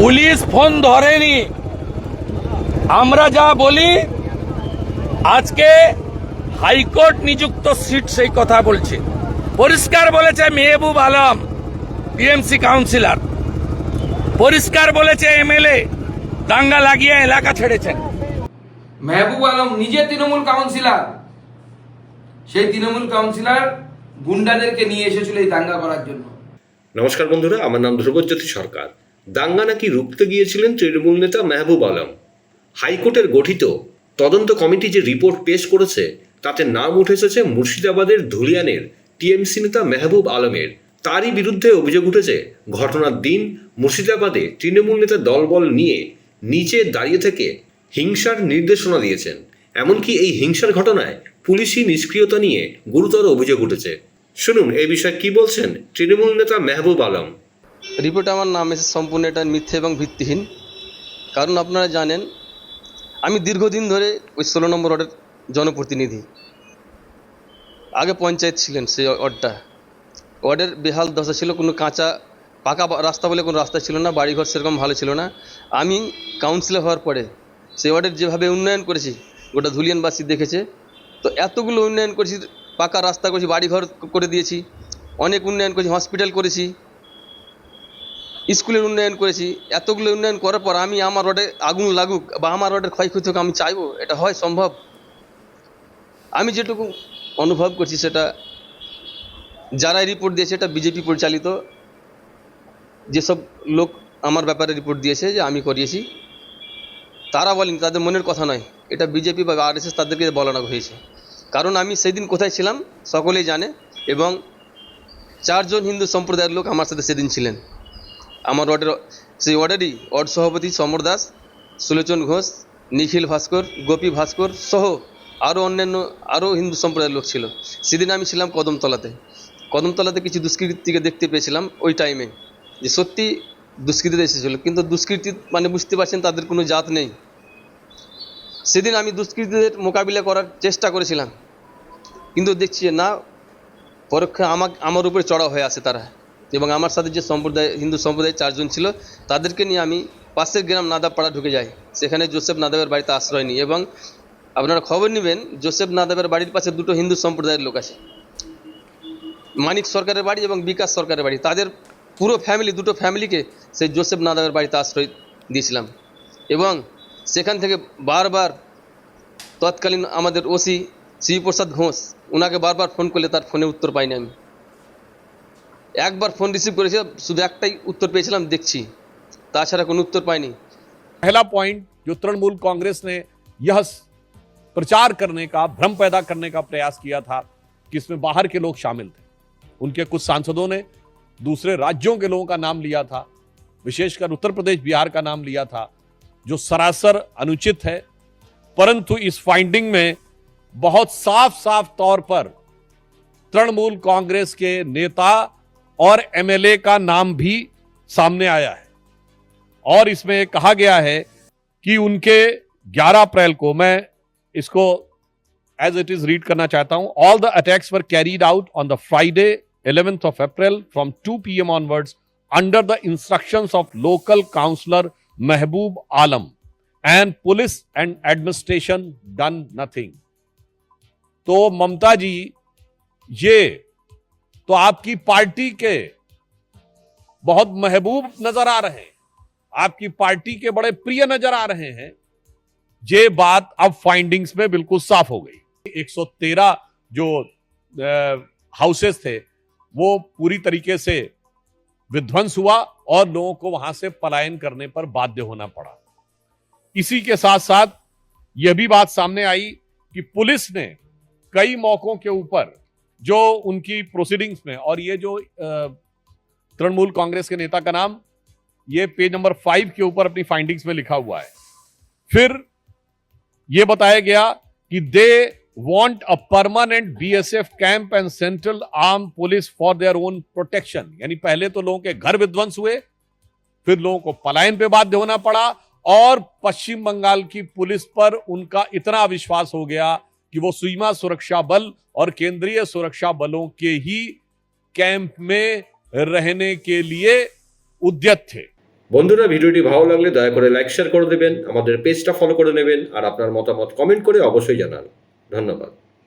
Police phone ধরেনি। আমরা যা বলি আজকে হাইকোর্ট নিযুক্ত সিট সেই কথা বলছে। পরিষ্কার বলেছে মেহবুব আলম টিএমসি কাউন্সিলর। পরিষ্কার বলেছে এমএলএ দাঙ্গা লাগিয়ে এলাকা ছেড়েছেন। মেহবুব আলম নিজে তৃণমূল কাউন্সিলর। সেই তৃণমূল কাউন্সিলর গুন্ডাদেরকে নিয়ে এসেছিল এই দাঙ্গা করার জন্য। নমস্কার বন্ধুরা আমার নাম ধ্রুবজ্যোতি সরকার। দাঙ্গা নাকি রুখতে গিয়েছিলেন তৃণমূল নেতা মেহবুব আলম? হাইকোর্টের গঠিত তদন্ত কমিটি যে রিপোর্ট পেশ করেছে, তাতে নাম উঠে এসেছে মুর্শিদাবাদের ধুলিয়ানের টিএমসি নেতা মেহবুব আলমের। তারই বিরুদ্ধে অভিযোগ উঠেছে, ঘটনার দিন মুর্শিদাবাদে তৃণমূল নেতা দলবল নিয়ে নিচে দাঁড়িয়ে থেকে হিংসার নির্দেশনা দিয়েছেন। এমনকি এই হিংসার ঘটনায় পুলিশি নিষ্ক্রিয়তা নিয়ে গুরুতর অভিযোগ উঠেছে। শুনুন, এই বিষয়ে কি বলছেন তৃণমূল নেতা মেহবুব আলম? রিপোর্টে আমার নাম এসে সম্পূর্ণ এটা মিথ্যে এবং ভিত্তিহীন। কারণ আপনারা জানেন, আমি দীর্ঘদিন ধরে ওই ষোলো নম্বর ওয়ার্ডের জনপ্রতিনিধি। আগে পঞ্চায়েত ছিলেন সেই ওয়ার্ডটা। ওয়ার্ডের বেহাল দশা ছিল, কোনো কাঁচা, পাকা রাস্তা বলে কোনো রাস্তা ছিল না, বাড়িঘর সেরকম ভালো ছিল না। আমি কাউন্সিলর হওয়ার পরে সেই ওয়ার্ডের যেভাবে উন্নয়ন করেছি, গোটা ধুলিয়ানবাসী দেখেছে, তো এতগুলো উন্নয়ন করেছি, পাকা রাস্তা করেছি, বাড়িঘর করে দিয়েছি, অনেক উন্নয়ন করেছি হসপিটাল করেছি। স্কুলের উন্নয়ন করেছি। এতগুলো উন্নয়ন করার পর আমি আমার রোডে আগুন লাগুক বা আমার রোডের ক্ষয়ক্ষতি হোক, আমি চাইব, এটা হয় সম্ভব। আমি যেটুকু অনুভব করছি সেটা যারা রিপোর্ট দিয়েছে এটা বিজেপি পরিচালিত। যেসব লোক আমার ব্যাপারে রিপোর্ট দিয়েছে যে আমি করিয়েছি, তারা বলেন, তাদের মনের কথা নয়। এটা বিজেপি বা আরএসএস তাদেরকে বলানো হয়েছে। কারণ আমি সেদিন কোথায় ছিলাম, সকলেই জানে, এবং চারজন হিন্দু সম্প্রদায়ের লোক আমার সাথে সেদিন ছিলেন। আমার ওয়ার্ডের সেই ওয়ার্ডেরই ওয়ার্ড সভাপতি সমর দাস, সুলোচন ঘোষ, নিখিল ভাস্কর, গোপী ভাস্কর সহ আরও অন্যান্য আরও হিন্দু সম্প্রদায়ের লোক ছিল। সেদিন আমি ছিলাম কদমতলাতে। কদমতলাতে কিছু দুষ্কৃতীকে দেখতে পেয়েছিলাম ওই টাইমে যে সত্যি দুষ্কৃতীরা এসেছিল। কিন্তু দুষ্কৃতী মানে বুঝতে পারছেন তাদের কোনো জাত নেই। সেদিন আমি দুষ্কৃতীদের মোকাবিলা করার চেষ্টা করেছিলাম। কিন্তু দেখছি না, পরোক্ষে আমাকে, আমার উপরে চড়া হয়ে আসে তারা। এবং আমার সাথে যে সম্প্রদায়, হিন্দু সম্প্রদায়ের চারজন ছিল, তাদেরকে নিয়ে আমি পাশের গ্রাম নাদাবপাড়া ঢুকে যাই। সেখানে জোসেফ নাদাবের বাড়িতে আশ্রয় নিই এবং আপনারা খবর নেবেন, জোসেফ নাদাবের বাড়ির পাশে দুটো হিন্দু সম্প্রদায়ের লোক আছে। মানিক সরকারের বাড়ি এবং বিকাশ সরকারের বাড়ি। তাদের পুরো ফ্যামিলি দুটো ফ্যামিলিকে সেই জোসেফ নাদাবের বাড়িতে আশ্রয় দিয়েছিলাম। এবং সেখান থেকে বারবার তৎকালীন আমাদের ওসি শ্রীপ্রসাদ ঘোষ ওনাকে বারবার ফোন করলে তার ফোনে উত্তর পাইনি আমি। একবার ফোন রিসিভ করেছি শুধু একটাই উত্তর পেয়েছিলাম দেখছি তাছাড়া কোনো উত্তর পাইনি पहला पॉइंट जो तृणमूल कांग्रेस ने यह स- प्रचार करने का भ्रम पैदा करने का प्रयास किया था कि इसमें बाहर के लोग शामिल थे उनके कुछ सांसदों ने दूसरे राज्यों के लोगों का नाम लिया था विशेषकर उत्तर प्रदेश बिहार का नाम लिया था जो सरासर अनुचित है परंतु इस फाइंडिंग में बहुत साफ साफ तौर पर तृणमूल कांग्रेस के नेता और एमएलए का नाम भी सामने आया है। और इसमें कहा गया है कि उनके 11 अप्रैल को मैं इसको एज इट इज़ रीड करना चाहता हूँ। All the attacks were carried out on the Friday 11th of April from 2 PM onwards under the instructions of local councillor Mahbub Alam and police and administration done nothing तो ममता जी, ये तो आपकी party के बहुत महबूब नज़र आ रहे हैं। आपकी पार्टी के बड़े प्रिय नज़र आ रहे हैं। ये बात अब फाइंडिंग्स में बिल्कुल साफ़ हो गई। 113 जो हाउसेस थे, वो पूरी तरीके से विध्वंस हुआ और लोगों को वहाँ से पलायन करने पर बाध्य होना पड़ा। इसी के साथ साथ यह भी बात सामने आई कि पुलिस ने कई मौकों के ऊपर जो उनकी प्रोसीडिंग्स में, और ये जो तृणमूल कांग्रेस के नेता का नाम, ये पेज नंबर फाइव के ऊपर अपनी फाइंडिंग्स में लिखा हुआ है। फिर यह बताया गया कि they want a permanent BSF camp and central arm police for their own protection यानी पहले तो लोगों के घर विध्वंस हुए, फिर लोगों को पलायन पे बाध्य होना पड़ा, और पश्चिम बंगाल की पुलिस पर उनका इतना विश्वास हो गया कि वो सीमा सुरक्षा बल और केंद्रीय सुरक्षा बलों के ही कैंप में रहने के लिए उद्यत थे বন্ধুরা ভিডিওটি ভালো লাগলে দয়া করে লাইক শেয়ার করে দেবেন আমাদের পেজটা ফলো করে নেবেন আর আপনার মতামত কমেন্ট করে অবশ্যই জানান ধন্যবাদ